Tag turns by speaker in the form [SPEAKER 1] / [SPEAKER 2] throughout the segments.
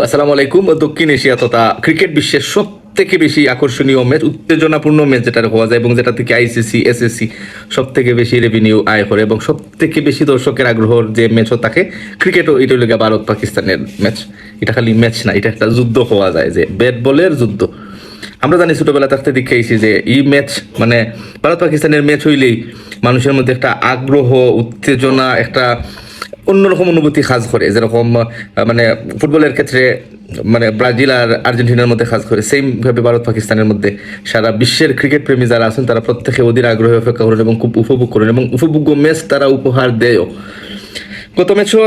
[SPEAKER 1] আসসালামু আলাইকুম দক্ষিণ এশিয়া তথা ক্রিকেট বিশ্বের সব থেকে বেশি আকর্ষণীয় ম্যাচ, উত্তেজনাপূর্ণ ম্যাচ যেটা হওয়া যায় এবং যেটা থেকে আইসিসি এসএসসি সব থেকে বেশি রেভিনিউ আয় করে এবং সব থেকে বেশি দর্শকের আগ্রহর যে ম্যাচও থাকে ক্রিকেটও এটা হলো গিয়ে ভারত, পাকিস্তানের ম্যাচ। এটা খালি ম্যাচ না, এটা একটা যুদ্ধ হওয়া যায় যে ব্যাট বলের যুদ্ধ। আমরা জানি ছোটবেলা থাকতে দেখেছি যে এই ম্যাচ মানে ভারত, পাকিস্তানের ম্যাচ হইলেই মানুষের মধ্যে একটা আগ্রহ, উত্তেজনা, একটা অন্যরকম অনুভূতি কাজ করে, যেরকম মানে ফুটবলের ক্ষেত্রে মানে ব্রাজিল আর আর্জেন্টিনার মধ্যে কাজ করে সেম ভাবে ভারত পাকিস্তানের মধ্যে। সারা বিশ্বের ক্রিকেট প্রেমী যারা আছেন, তারা প্রত্যেকে অধীর আগ্রহে অপেক্ষা করেন এবং খুব উপভোগ করেন এবং উপভোগ্য ম্যাচ তারা উপহার দেয়ও। গত ম্যাচও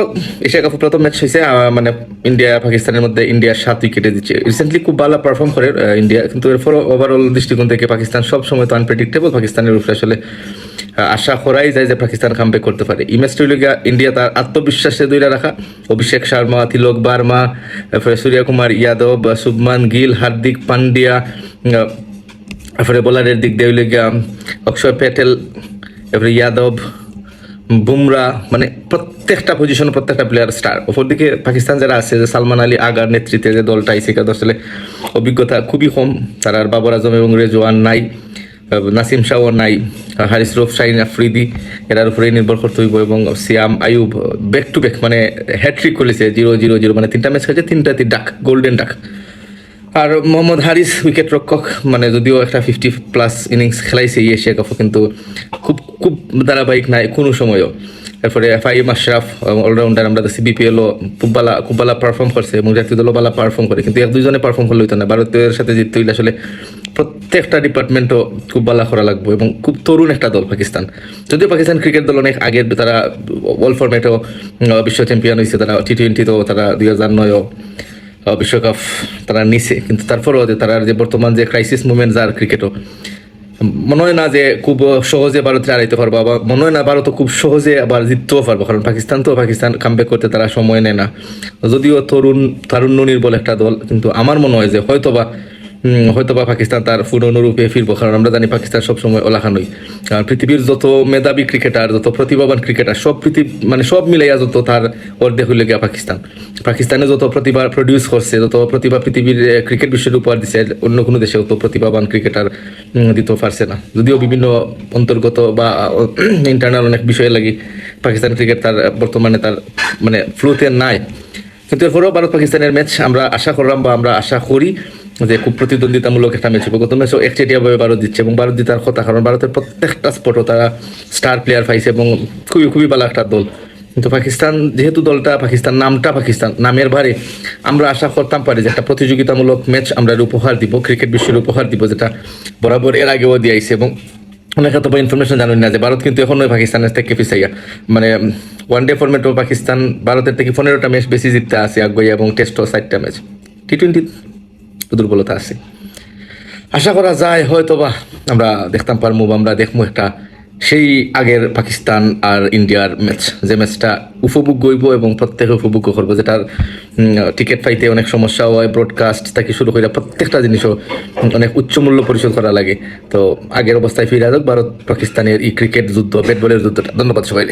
[SPEAKER 1] এশিয়া কাপ প্রথম ম্যাচ হয়েছে মানে ইন্ডিয়া, পাকিস্তানের মধ্যে ইন্ডিয়া সাত উইকেটে দিচ্ছে রিসেন্টলি খুব ভালো পারফর্ম করে ইন্ডিয়া, কিন্তু এরপর ওভারঅল দৃষ্টিকোণ থেকে পাকিস্তান সব সময় তো আনপ্রেডিক্টেবল পাকিস্তানের উপরে আসলে আশা করাই যায় যে পাকিস্তান কামব্যাক করতে পারে। এই ম্যাচটা ইন্ডিয়া তার আত্মবিশ্বাসে দৈরা রাখা। অভিষেক শর্মা, তিলক বার্মা, তারপরে সূর্যকুমার ইয়াদব, শুভমান গিল, হার্দিক পান্ডিয়া তারপরে বোলারের দিক দিয়ে অক্ষয় প্যাটেল তারপরে ইয়াদব বুমরা মানে প্রত্যেকটা পজিশন প্রত্যেকটা প্লেয়ার স্টার অপরদিকে পাকিস্তান যারা আছে, যে সালমান আলী আগার নেতৃত্বে যে দলটা আইসিকা আসলে অভিজ্ঞতা খুবই কম। তারা বাবর আজম এবং রেজওয়ান নাই নাসিম শাহও নাই হারিস রফ, শাহিন আফ্রিদি, এরার উপরেই নির্ভর করতে হইব এবং Saim Ayub back to back মানে হ্যাট্রিক করেছে জিরো জিরো জিরো মানে তিনটা ম্যাচ খেলেছে, তিনটাতে ডাক গোল্ডেন ডাক আর মোহাম্মদ হারিস উইকেট রক্ষক মানে যদিও একটা ফিফটি প্লাস ইনিংস খেলাইছে, এই এশিয়া কাপও কিন্তু খুব খুব ধারাবাহিক নাই, কোনো সময়ও। তারপরে ফাইম আশরাফ অলরাউন্ডার আমরা দেখছি বিপিএলও খুব ভালো খুব ভালো পারফর্ম করছে এবং জাতীয় দলও ভালো পারফর্ম করে, কিন্তু এক দুজনে পারফর্ম করলে হইতো না। ভারতের সাথে জিততে হইলে আসলে প্রত্যেকটা ডিপার্টমেন্টও খুব ভালো করা লাগবে এবং খুব তরুণ একটা দল পাকিস্তান। যদিও পাকিস্তান ক্রিকেট দল অনেক আগের তারা ওয়ার্ল্ড ফরম্যাটেও বিশ্ব চ্যাম্পিয়ন হয়েছে তারা টি টোয়েন্টিতেও তারা দুই হাজার নয়ও বিশ্বকাপ তারা নিছে, কিন্তু তারপরেও তারা যে বর্তমান যে ক্রাইসিস মুভমেন্ট যার ক্রিকেটও মনে হয় না যে খুব সহজে ভারতে হারাইতে পারব, আবার মনে হয় না ভারত খুব সহজে আবার জিততেও পারব, কারণ পাকিস্তান তো পাকিস্তান কামব্যাক করতে তারা সময় নেয় না। যদিও তরুণ, তারুণ্য নির্বল একটা দল, কিন্তু আমার মনে হয় যে হয়তোবা উম, হয়তোবা পাকিস্তান তার পুরনো রূপে ফিরবো কারণ আমরা জানি পাকিস্তান সবসময় ওলাখানই। আর পৃথিবীর যত মেধাবী ক্রিকেটার যত প্রতিভাবান ক্রিকেটার সব পৃথিবী মানে সব মিলাইয়া যত তার অর্ধেক হইলে গিয়া পাকিস্তান। পাকিস্তানে যত প্রতিভা প্রডিউস করছে যত প্রতিভা পৃথিবীর ক্রিকেট বিশ্বের উপহার দিছে অন্য কোনো দেশে অত প্রতিভাবান ক্রিকেটার দিতে পারছে না। যদিও বিভিন্ন অন্তর্গত বা ইন্টারনাল অনেক বিষয় লাগে পাকিস্তান ক্রিকেট তার বর্তমানে তার মানে ফ্লোতে নাই। কিন্তু এরপরেও ভারত পাকিস্তানের ম্যাচ আমরা আশা করলাম বা আমরা আশা করি যে খুব প্রতিদ্বন্দ্বিতামূলক একটা ম্যাচ হবে। গত ম্যাচও একচেটিয়াভাবে ভারত দিচ্ছে এবং ভারত জিতার কথা কারণ ভারতের প্রত্যেকটা স্পটও তারা স্টার প্লেয়ার পাইছে এবং খুবই খুবই ভালো একটা দল। কিন্তু পাকিস্তান, যেহেতু দলটা পাকিস্তান, নামটা পাকিস্তান, নামের ভারে আমরা আশা করতাম পারি যে একটা প্রতিযোগিতামূলক ম্যাচ আমরা উপহার দিব ক্রিকেট বিশ্বের উপহার দিব, যেটা বরাবর এর আগেও দিয়েছে এবং অনেক এত ইনফরমেশন জানেন না যে ভারত কিন্তু এখনও পাকিস্তানের থেকে পিছাইয়া মানে ওয়ান ডে ফরম্যাটও পাকিস্তান ভারতের থেকে পনেরোটা ম্যাচ বেশি জিততে আছে আগুয়া এবং টেস্টও ষাটটা ম্যাচ টি টোয়েন্টি দুর্বলতা আছে। আশা করা যায় হয়তোবা আমরা দেখতাম পারব বা আমরা দেখব একটা সেই আগের পাকিস্তান আর ইন্ডিয়ার ম্যাচ, যে ম্যাচটা উপভোগ হইব এবং প্রত্যেকে উপভোগ করব, যেটার টিকিট পাইতে অনেক সমস্যা হয় ব্রডকাস্ট থেকে শুরু করে প্রত্যেকটা জিনিসও অনেক উচ্চ মূল্য পরিশোধ করা লাগে। তো আগের অবস্থায় ফিরে যাক ভারত পাকিস্তানের এই ক্রিকেট যুদ্ধ ব্যাট বলের যুদ্ধটা। ধন্যবাদ সবাই